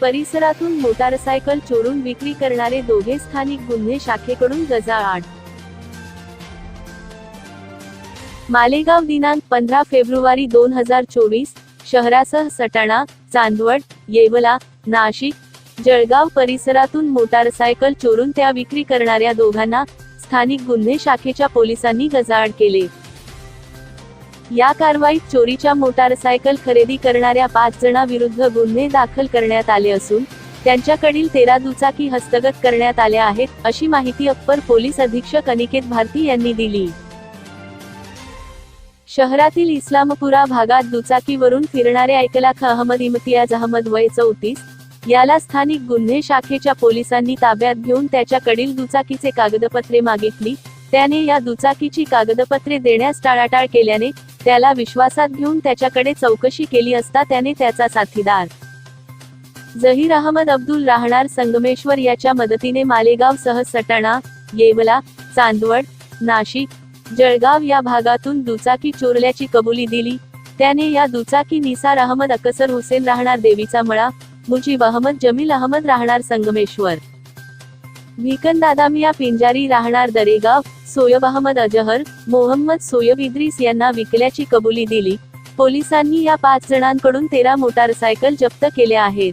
परिसरातून मोटारसायकल चोरून विक्री करणारे दोघे स्थानिक गुन्हे शाखेकडून गजाआड. मालेगाव दिनांक पंधरा फेब्रुवारी दोन हजार चोवीस शहरासह सटाणा चांदवड येवला नाशिक जळगाव परिसरातून मोटारसायकल चोरून त्या विक्री करणाऱ्या दोघांना स्थानिक गुन्हे शाखेच्या पोलिसांनी गजाआड केले. या कारवाईत चोरीच्या मोटारसायकल खरेदी करणाऱ्या पाच जणांविरुद्ध गुन्हे दाखल करण्यात आले असून त्यांच्याकडील तेरा दुचाकी हस्तगत करण्यात आल्या आहेत अशी माहिती अप्पर पोलीस अधीक्षक अनिकेत भारती यांनी दिली. शहरातील इस्लामपुरा भागात दुचाकीवरून फिरणारे ऐकलाख अहमद इमतियाज अहमद वय चौतीस याला स्थानिक गुन्हे शाखेच्या पोलिसांनी ताब्यात घेऊन त्याच्याकडील दुचाकीचे कागदपत्रे मागितली त्याने या दुचाकीची कागदपत्रे देण्यास टाळाटाळ केल्याने त्याला विश्वासात घेऊन त्याच्याकडे चौकशी केली असता त्याने त्याचा साथीदार जहीर अहमद अब्दुल राहणार संगमेश्वर याच्या मदतीने मालेगाव सह सटाणा येवला चांदवड नाशिक जळगाव या भागातून दुचाकी चोरल्याची कबुली दिली. त्याने या दुचाकी निसार अहमद अकसर हुसेन राहणार देवीचा मळा मुजीब अहमद जमील अहमद राहणार संगमेश्वर. भिकन दादामिया पिंजारी राहणार दरेगाव सोयब अहमद अजहर मोहम्मद सोयब इद्रिस यांना विकल्याची कबुली दिली. पोलिसांनी या पाच जणांकडून तेरा मोटारसायकल जप्त केल्या आहेत.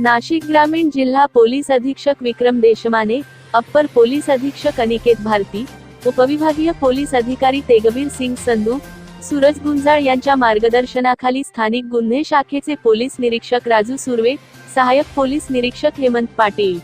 नाशिक ग्रामीण जिल्हा पोलीस अधीक्षक विक्रम देशमाने अप्पर पोलीस अधीक्षक अनिकेत भारती उपविभागीय पोलीस अधिकारी तेगबीर सिंग संधू सूरज गुंजाळ यांच्या मार्गदर्शनाखाली स्थानिक गुन्हे शाखेचे पोलीस निरीक्षक राजू सुर्वे सहाय्यक पोलीस निरीक्षक हेमंत पाटील.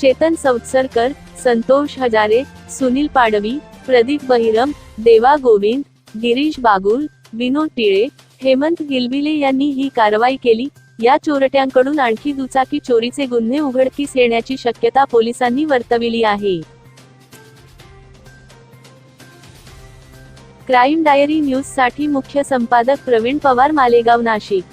चेतन सौत्सरकर संतोष हजारे सुनील पाडवी प्रदीप बहिरम देवा गोविंद गिरीश बागुल विनोद टिळे हेमंत गिलबिले यांनी ही कारवाई केली. या चोरट्यांकडून आणखी दुचाकी चोरीचे गुन्हे उघडकीस येण्याची शक्यता पोलिसांनी वर्तविली आहे. क्राईम डायरी न्यूजसाठी मुख्य संपादक प्रवीण पवार मालेगाव नाशिक.